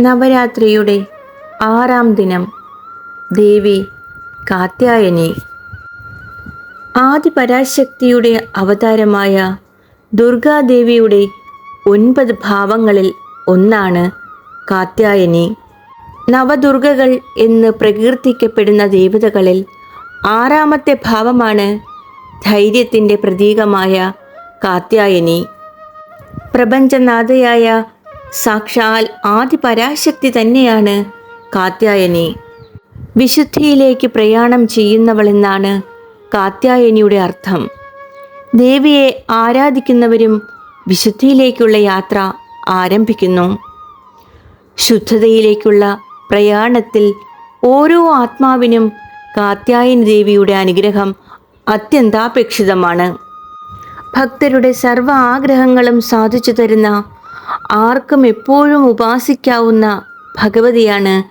നവരാത്രിയുടെ ആറാം ദിനം. ദേവി കാത്യായനി. ആദിപരാശക്തിയുടെ അവതാരമായ ദുർഗാദേവിയുടെ ഒൻപത് ഭാവങ്ങളിൽ ഒന്നാണ് കാത്യായനി. നവദുർഗകൾ എന്ന് പ്രകീർത്തിക്കപ്പെടുന്ന ദേവതകളിൽ ആറാമത്തെ ഭാവമാണ് ധൈര്യത്തിന്റെ പ്രതീകമായ കാത്യായനി. പ്രപഞ്ചനാഥയായ സാക്ഷാൽ ആദിപരാശക്തി തന്നെയാണ് കാത്യായനി. വിശുദ്ധിയിലേക്ക് പ്രയാണം ചെയ്യുന്നവളെന്നാണ് കാത്യായനിയുടെ അർത്ഥം. ദേവിയെ ആരാധിക്കുന്നവരും വിശുദ്ധിയിലേക്കുള്ള യാത്ര ആരംഭിക്കുന്നു. ശുദ്ധതയിലേക്കുള്ള പ്രയാണത്തിൽ ഓരോ ആത്മാവിനും കാത്യായനി ദേവിയുടെ അനുഗ്രഹം അത്യന്താപേക്ഷിതമാണ്. ഭക്തരുടെ സർവ ആഗ്രഹങ്ങളും സാധിച്ചു തരുന്ന ആർക്കും എപ്പോഴും ഉപാസിക്കാവുന്ന ഭഗവതിയാണ്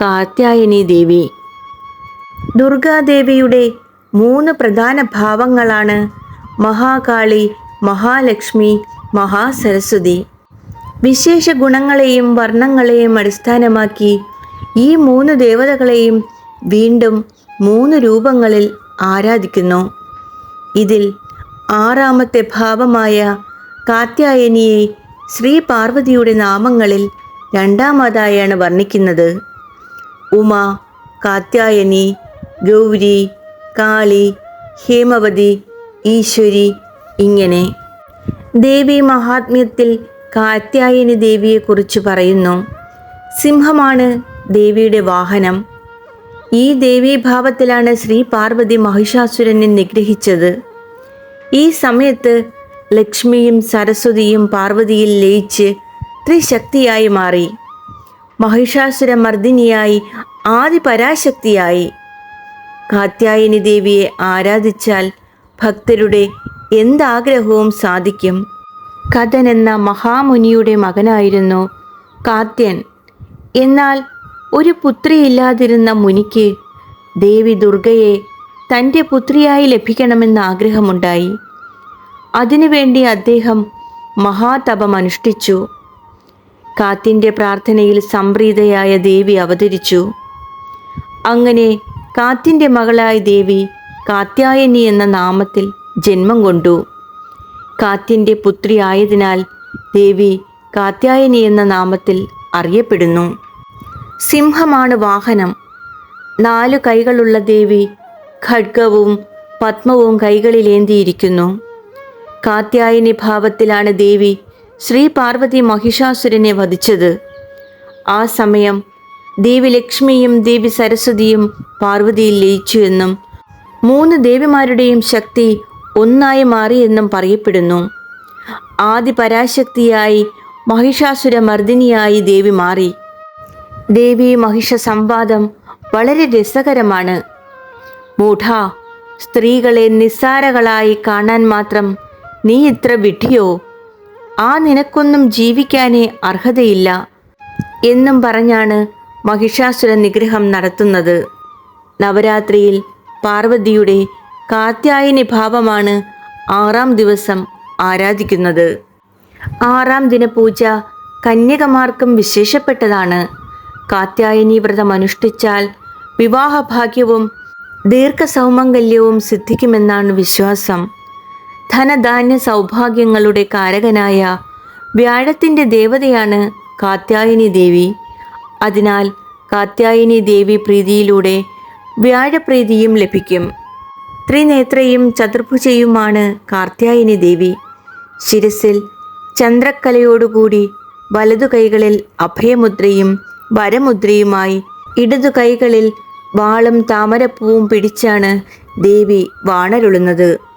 കാത്യായനി ദേവി. ദുർഗാദേവിയുടെ മൂന്ന് പ്രധാന ഭാവങ്ങളാണ് മഹാകാളി മഹാലക്ഷ്മി മഹാസരസ്വതി. വിശേഷ ഗുണങ്ങളെയും വർണങ്ങളെയും അടിസ്ഥാനമാക്കി ഈ മൂന്ന് ദേവതകളെയും വീണ്ടും മൂന്ന് രൂപങ്ങളിൽ ആരാധിക്കുന്നു. ഇതിൽ ആറാമത്തെ ഭാവമായ കാത്യായനിയെ ശ്രീ പാർവതിയുടെ നാമങ്ങളിൽ രണ്ടാമതായാണ് വർണിക്കുന്നത്. ഉമ കാത്യായനി ഗൗരി കാളി ഹേമവതി ഈശ്വരി ഇങ്ങനെ. ദേവി മഹാത്മ്യത്തിൽ കാത്യായനി ദേവിയെക്കുറിച്ച് പറയുന്നു. സിംഹമാണ് ദേവിയുടെ വാഹനം. ഈ ദേവീഭാവത്തിലാണ് ശ്രീ പാർവതി മഹിഷാസുരനെ നിഗ്രഹിച്ചത്. ഈ സമയത്ത് ലക്ഷ്മിയും സരസ്വതിയും പാർവതിയിൽ ലയിച്ച് ത്രിശക്തിയായി മാറി. മഹിഷാസുര മർദ്ദിനിയായി ആദി ആദിപരാശക്തിയായി. കാത്യായനി ദേവിയെ ആരാധിച്ചാൽ ഭക്തരുടെ എന്താഗ്രഹവും സാധിക്കും. കഥൻ എന്ന മഹാമുനിയുടെ മകനായിരുന്നു കാത്യൻ. എന്നാൽ ഒരു പുത്രിയില്ലാതിരുന്ന മുനിക്ക് ദേവി ദുർഗയെ തന്റെ പുത്രിയായി ലഭിക്കണമെന്ന് ആഗ്രഹമുണ്ടായി. അതിനുവേണ്ടി അദ്ദേഹം മഹാതപം അനുഷ്ഠിച്ചു. കാത്തിന്റെ പ്രാർത്ഥനയിൽ സംപ്രീതയായ ദേവി അവതരിച്ചു. അങ്ങനെ കാത്തിന്റെ മകളായ ദേവി കാത്യായനി എന്ന നാമത്തിൽ ജന്മം കൊണ്ടു. കാത്തിന്റെ പുത്രി ആയതിനാൽ ദേവി കാത്യായനി എന്ന നാമത്തിൽ അറിയപ്പെടുന്നു. സിംഹമാണ് വാഹനം. നാലു കൈകളുള്ള ദേവി ഖഡ്ഗവും പത്മവും കൈകളിലേന്തിയിരിക്കുന്നു. കാത്യായനി ഭാവത്തിലാണ് ദേവി ശ്രീ പാർവതി മഹിഷാസുരനെ വധിച്ചത്. ആ സമയം ദേവി ലക്ഷ്മിയും ദേവി സരസ്വതിയും പാർവതിയിൽ ലയിച്ചു എന്നും മൂന്ന് ദേവിമാരുടെയും ശക്തി ഒന്നായി മാറിയെന്നും പറയപ്പെടുന്നു. ആദി പരാശക്തിയായി മഹിഷാസുര മർദ്ദിനിയായി ദേവി മാറി. ദേവി മഹിഷ സംവാദം വളരെ രസകരമാണ്. മൂഢ സ്ത്രീകളെ നിസ്സാരകളായി കാണാൻ മാത്രം നീ ഇത്ര വിഡ്ഢിയോ ആ നിനക്കൊന്നും ജീവിക്കാനേ അർഹതയില്ല എന്നും പറഞ്ഞാണ് മഹിഷാസുര നിഗ്രഹം നടത്തുന്നത്. നവരാത്രിയിൽ പാർവതിയുടെ കാത്യായനി ഭാവമാണ് ആറാം ദിവസം ആരാധിക്കുന്നത്. ആറാം ദിന പൂജ കന്യകമാർക്കും വിശേഷപ്പെട്ടതാണ്. കാത്യായനി വ്രതം അനുഷ്ഠിച്ചാൽ വിവാഹഭാഗ്യവും ദീർഘസൗമംഗല്യവും സിദ്ധിക്കുമെന്നാണ് വിശ്വാസം. ധനധാന്യ സൗഭാഗ്യങ്ങളുടെ കാരകനായ വ്യാഴത്തിന്റെ ദേവതയാണ് കാത്യായനി ദേവി. അതിനാൽ കാത്യായനി ദേവി പ്രീതിയിലൂടെ വ്യാഴപ്രീതിയും ലഭിക്കും. ത്രിനേത്രയും ചതുർഭുജയുമാണ് കാർത്യായനി ദേവി. ശിരസിൽ ചന്ദ്രക്കലയോടുകൂടി വലതു കൈകളിൽ അഭയമുദ്രയും വരമുദ്രയുമായി ഇടതു കൈകളിൽ വാളും താമരപ്പൂവും പിടിച്ചാണ് ദേവി വാണരുളുന്നത്.